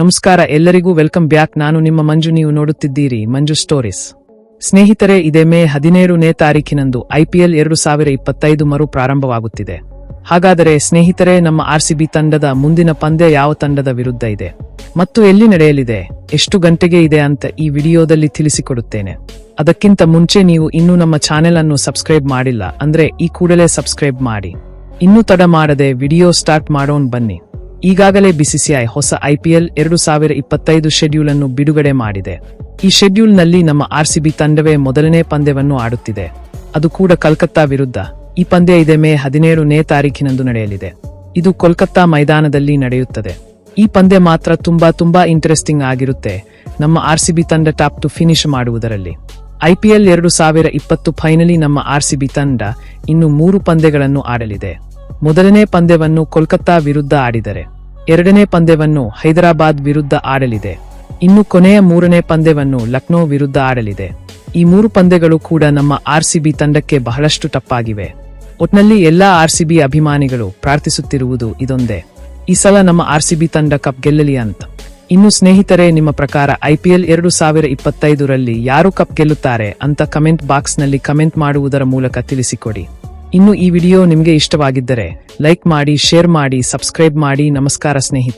ನಮಸ್ಕಾರ, ಎಲ್ಲರಿಗೂ welcome back. ನಾನು ನಿಮ್ಮ ಮಂಜು, ನೀವು ನೋಡುತ್ತಿದ್ದೀರಿ ಮಂಜು ಸ್ಟೋರೀಸ್. ಸ್ನೇಹಿತರೆ, ಇದೇ ಮೇ ಹದಿನೇಳನೇ ತಾರೀಖಿನಂದು ಐಪಿಎಲ್ ಎರಡು ಸಾವಿರ ಇಪ್ಪತ್ತೈದು ಮರು ಪ್ರಾರಂಭವಾಗುತ್ತಿದೆ. ಹಾಗಾದರೆ, ಸ್ನೇಹಿತರೆ, ನಮ್ಮ ಆರ್ಸಿಬಿ ತಂಡದ ಮುಂದಿನ ಪಂದ್ಯ ಯಾವ ತಂಡದ ವಿರುದ್ಧ ಇದೆ? ಮತ್ತು ಎಲ್ಲಿ ನಡೆಯಲಿದೆ? ಎಷ್ಟು ಗಂಟೆಗೆ ಇದೆ ಅಂತ ಈ ವಿಡಿಯೋದಲ್ಲಿ ತಿಳಿಸಿಕೊಡುತ್ತೇನೆ. ಅದಕ್ಕಿಂತ ಮುಂಚೆ ನೀವು ಇನ್ನೂ ನಮ್ಮ ಚಾನೆಲ್ ಅನ್ನು ಸಬ್ಸ್ಕ್ರೈಬ್ ಮಾಡಿಲ್ಲ, ಅಂದ್ರೆ ಈ ಕೂಡಲೇ ಸಬ್ಸ್ಕ್ರೈಬ್ ಮಾಡಿ. ಇನ್ನೂ ತಡ ಮಾಡದೆ ವಿಡಿಯೋ ಸ್ಟಾರ್ಟ್ ಮಾಡೋಣ ಬನ್ನಿ. ಈಗಾಗಲೇ ಬಿಸಿಸಿಐ ಹೊಸ ಐಪಿಎಲ್ ಎರಡು ಸಾವಿರ ಇಪ್ಪತ್ತೈದು ಶೆಡ್ಯೂಲ್ ಅನ್ನು ಬಿಡುಗಡೆ ಮಾಡಿದೆ. ಈ ಶೆಡ್ಯೂಲ್ನಲ್ಲಿ ನಮ್ಮ ಆರ್ಸಿಬಿ ತಂಡವೇ ಮೊದಲನೇ ಪಂದ್ಯವನ್ನು ಆಡುತ್ತಿದೆ. ಅದು ಕೂಡ ಕಲ್ಕತ್ತಾ ವಿರುದ್ಧ. ಈ ಪಂದ್ಯ ಇದೆ ಮೇ ಹದಿನೇಳನೇ ತಾರೀಖಿನಂದು ನಡೆಯಲಿದೆ. ಇದು ಕೋಲ್ಕತ್ತಾ ಮೈದಾನದಲ್ಲಿ ನಡೆಯುತ್ತದೆ. ಈ ಪಂದ್ಯ ಮಾತ್ರ ತುಂಬಾ ತುಂಬಾ ಇಂಟ್ರೆಸ್ಟಿಂಗ್ ಆಗಿರುತ್ತೆ ನಮ್ಮ ಆರ್ಸಿಬಿ ತಂಡ ಟಾಪ್ ಟು ಫಿನಿಶ್ ಮಾಡುವುದರಲ್ಲಿ. ಐಪಿಎಲ್ ಎರಡು ಸಾವಿರ ಇಪ್ಪತ್ತು ಫೈನಲಿ ನಮ್ಮ ಆರ್ಸಿಬಿ ತಂಡ ಇನ್ನು ಮೂರು ಪಂದ್ಯಗಳನ್ನು ಆಡಲಿದೆ. ಮೊದಲನೇ ಪಂದ್ಯವನ್ನು ಕೋಲ್ಕತ್ತಾ ವಿರುದ್ಧ ಆಡಿದರೆ, ಎರಡನೇ ಪಂದ್ಯವನ್ನು ಹೈದರಾಬಾದ್ ವಿರುದ್ಧ ಆಡಲಿದೆ. ಇನ್ನು ಕೊನೆಯ ಮೂರನೇ ಪಂದ್ಯವನ್ನು ಲಕ್ನೋ ವಿರುದ್ಧ ಆಡಲಿದೆ. ಈ ಮೂರು ಪಂದ್ಯಗಳು ಕೂಡ ನಮ್ಮ ಆರ್ಸಿಬಿ ತಂಡಕ್ಕೆ ಬಹಳಷ್ಟು ಟಪ್ಪಾಗಿವೆ. ಒಟ್ನಲ್ಲಿ ಎಲ್ಲಾ ಆರ್ಸಿಬಿ ಅಭಿಮಾನಿಗಳು ಪ್ರಾರ್ಥಿಸುತ್ತಿರುವುದು ಇದೊಂದೇ. ಈ ಸಲ ನಮ್ಮ ಆರ್ಸಿಬಿ ತಂಡ ಕಪ್ ಗೆಲ್ಲಲಿ ಅಂತ. ಇನ್ನು ಸ್ನೇಹಿತರೆ, ನಿಮ್ಮ ಪ್ರಕಾರ ಐಪಿಎಲ್ ಎರಡು ಸಾವಿರ ಇಪ್ಪತ್ತೈದರಲ್ಲಿ ಯಾರು ಕಪ್ ಗೆಲ್ಲುತ್ತಾರೆ ಅಂತ ಕಮೆಂಟ್ ಬಾಕ್ಸ್ನಲ್ಲಿ ಕಮೆಂಟ್ ಮಾಡುವುದರ ಮೂಲಕ ತಿಳಿಸಿಕೊಡಿ. ಇನ್ನು ಈ ವಿಡಿಯೋ ನಿಮಗೆ ಇಷ್ಟವಾಗಿದ್ದರೆ ಲೈಕ್ ಮಾಡಿ ಶೇರ್ ಮಾಡಿ ಸಬ್ಸ್ಕ್ರೈಬ್ ಮಾಡಿ. ನಮಸ್ಕಾರ ಸ್ನೇಹಿತರೆ.